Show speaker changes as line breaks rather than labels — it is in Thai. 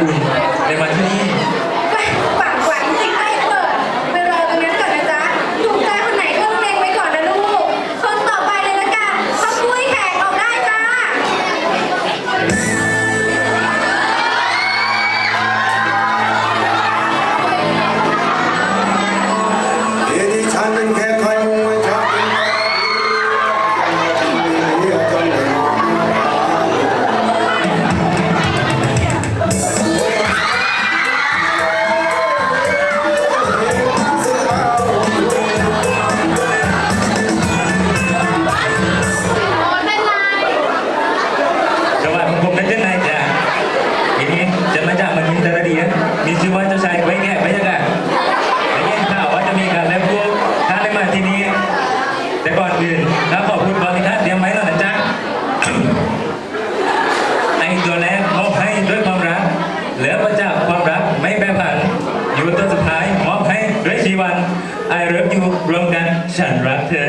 บุญในวันที่
แต่
ก่อนอื่นเราขอบคุณบอลที่ทเตรียมไว้แล้วนะจ๊ะไอตัวแรกมอบให้ด้วยความรัก เหลือประจากความรักไม่แปรผัน อยู่ตัวสุดท้ายมอบให้ด้วยชีวัน I love you รวมกันฉันรักเธอ